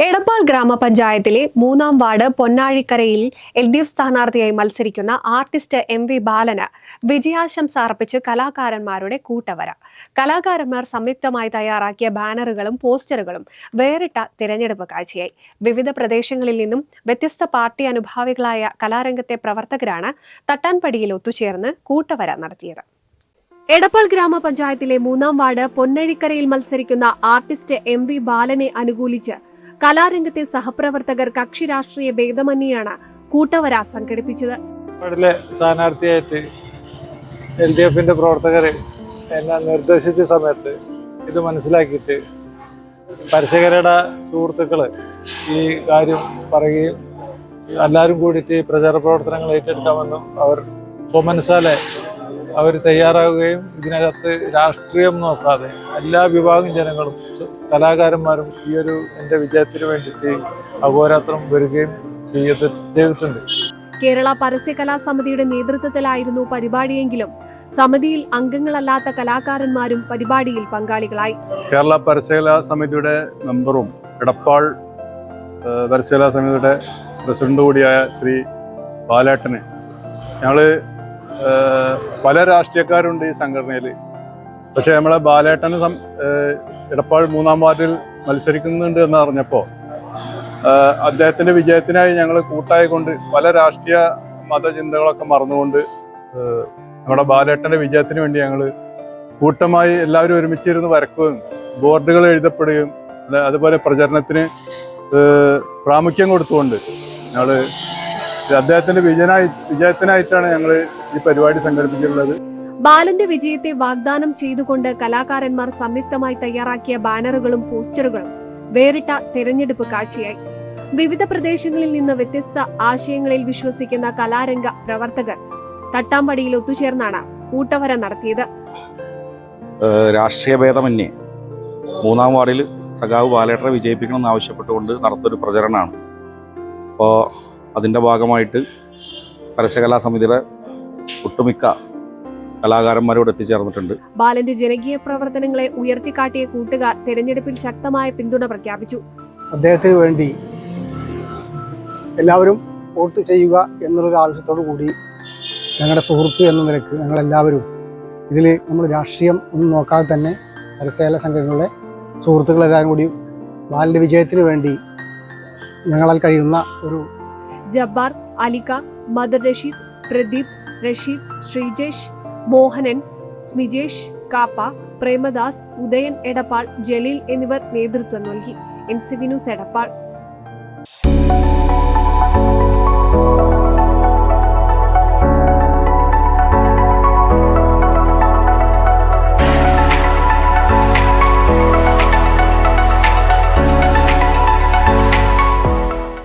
എടപ്പാൾ ഗ്രാമപഞ്ചായത്തിലെ മൂന്നാം വാർഡ് പൊന്നാഴിക്കരയിൽ എൽ ഡി എഫ് സ്ഥാനാർത്ഥിയായി മത്സരിക്കുന്ന ആർട്ടിസ്റ്റ് എം വി ബാലന് വിജയാശംസ അർപ്പിച്ച് കലാകാരന്മാരുടെ കൂട്ടവര. കലാകാരന്മാർ സംയുക്തമായി തയ്യാറാക്കിയ ബാനറുകളും പോസ്റ്ററുകളും വേറിട്ട തിരഞ്ഞെടുപ്പ് കാഴ്ചയായി. വിവിധ പ്രദേശങ്ങളിൽ നിന്നും വ്യത്യസ്ത പാർട്ടി അനുഭാവികളായ കലാരംഗത്തെ പ്രവർത്തകരാണ് തട്ടാൻപടിയിൽ ഒത്തുചേർന്ന് കൂട്ടവര നടത്തിയത്. എടപ്പാൾ ഗ്രാമപഞ്ചായത്തിലെ മൂന്നാം വാർഡ് പൊന്നഴിക്കരയിൽ മത്സരിക്കുന്ന ആർട്ടിസ്റ്റ് എം വി ബാലനെ അനുകൂലിച്ച് കലാരംഗത്തെ സഹപ്രവർത്തകർ കക്ഷി രാഷ്ട്രീയ ഭേദമന്യെയാണ് കൂട്ടവര സംഘടിപ്പിച്ചത്. സ്ഥാനാർത്ഥിയായിട്ട് എൽ ഡി എഫിന്റെ പ്രവർത്തകർ എന്നെ നിർദ്ദേശിച്ച സമയത്ത് ഇത് മനസ്സിലാക്കിയിട്ട് പരസ്യകരയുടെ സുഹൃത്തുക്കൾ ഈ കാര്യം പറയുകയും എല്ലാവരും കൂടിയിട്ട് പ്രചാര പ്രവർത്തനങ്ങൾ ഏറ്റെടുക്കാമെന്നും അവർ സ്വമനസാലെ അവർ തയ്യാറാവുകയും ഇതിനകത്ത് രാഷ്ട്രീയം നോക്കാതെ എല്ലാ വിഭാഗം ജനങ്ങളും കലാകാരന്മാരും ഈ ഒരു എന്റെ വിജയത്തിന് വേണ്ടിയിട്ട് അഹോരാത്രം വരികയും ചെയ്ത് ചെയ്തിട്ടുണ്ട്. കേരള പരസ്യകലാ സമിതിയുടെ നേതൃത്വത്തിലായിരുന്നു പരിപാടിയെങ്കിലും സമിതിയിൽ അംഗങ്ങളല്ലാത്ത കലാകാരന്മാരും പരിപാടിയിൽ പങ്കാളികളായി. കേരള പരസ്യകലാ സമിതിയുടെ മെമ്പറും എടപ്പാൾ പരസ്യകലാ സമിതിയുടെ പ്രസിഡന്റ് കൂടിയായ ശ്രീ ബാലേട്ടന് ഞങ്ങൾ പല രാഷ്ട്രീയക്കാരുണ്ട് ഈ സംഘടനയിൽ പക്ഷെ നമ്മളെ ബാലേട്ടന് എടപ്പാൾ മൂന്നാം വാർഡിൽ മത്സരിക്കുന്നുണ്ട് എന്ന് അറിഞ്ഞപ്പോൾ അദ്ദേഹത്തിന്റെ വിജയത്തിനായി ഞങ്ങൾ കൂട്ടായി കൊണ്ട് പല രാഷ്ട്രീയ മതചിന്തകളൊക്കെ മറന്നുകൊണ്ട് നമ്മുടെ ബാലേട്ടന്റെ വിജയത്തിന് വേണ്ടി ഞങ്ങൾ കൂട്ടമായി എല്ലാവരും ഒരുമിച്ചിരുന്ന് വരക്കുകയും ബോർഡുകൾ എഴുതപ്പെടുകയും അതുപോലെ പ്രചരണത്തിന് പ്രാമുഖ്യം കൊടുത്തുകൊണ്ട് ഞങ്ങൾ അദ്ദേഹത്തിന്റെ വിജയനായി വിജയത്തിനായിട്ടാണ് ഞങ്ങൾ ഈ പരിപാടി സംഘടിപ്പിച്ചിട്ടുള്ളത്. ബാലന്റെ വിജയത്തെ വാഗ്ദാനം ചെയ്തുകൊണ്ട് കലാകാരന്മാർ സംയുക്തമായി തയ്യാറാക്കിയ ബാനറുകളും പോസ്റ്ററുകളും വേറിട്ട തെരഞ്ഞെടുപ്പ് കാഴ്ചയായി. വിവിധ പ്രദേശങ്ങളിൽ നിന്ന് വ്യത്യസ്ത ആശയങ്ങളിൽ വിശ്വസിക്കുന്ന കലാരംഗ പ്രവർത്തകർ തട്ടാമ്പടിയിൽ ഒത്തുചേർന്നാണ് കൂട്ടവര നടത്തിയത്. രാഷ്ട്രീയ ഭേദമന്യേ മൂന്നാം വാർഡിൽ സഖാവ് ബാലേട്ടറെ വിജയിപ്പിക്കണമെന്ന് ആവശ്യപ്പെട്ടുകൊണ്ട് നടത്തൊരു പ്രചരണമാണ്. അപ്പോൾ അതിന്റെ ഭാഗമായിട്ട് പരസ്യകലാ സമിതിയുടെ ഒട്ടുമിക്ക കലാകാരന്മാരോട് എത്തിച്ചേർന്നിട്ടുണ്ട്. ബാലന്റെ ജനകീയ പ്രവർത്തനങ്ങളെ ഉയർത്തിക്കാട്ടിയ കൂട്ടുകാർ തെരഞ്ഞെടുപ്പിൽ ശക്തമായ പിന്തുണ പ്രഖ്യാപിച്ചു. അദ്ദേഹത്തിന് വേണ്ടി എല്ലാവരും വോട്ട് ചെയ്യുക എന്നുള്ളൊരു ആവശ്യത്തോടു കൂടി ഞങ്ങളുടെ സുഹൃത്ത് എന്ന നിലയ്ക്ക് ഞങ്ങളെല്ലാവരും ഇതിൽ നമ്മൾ രാഷ്ട്രീയം ഒന്നും നോക്കാതെ തന്നെ പരസ്യകല സംഘടനകളുടെ സുഹൃത്തുക്കളെല്ലാവരും കൂടി ബാലിന്റെ വിജയത്തിന് വേണ്ടി ഞങ്ങളാൽ കഴിയുന്ന ഒരു ജബ്ബാർ അലിക മദർ റഷീദ് പ്രദീപ് റഷീദ് ശ്രീജേഷ് മോഹനൻ സ്മിജേഷ് കാപ്പ പ്രേമദാസ് ഉദയൻ എടപ്പാൾ ജലീൽ എന്നിവർ നേതൃത്വം നൽകി. N C V news Edappal.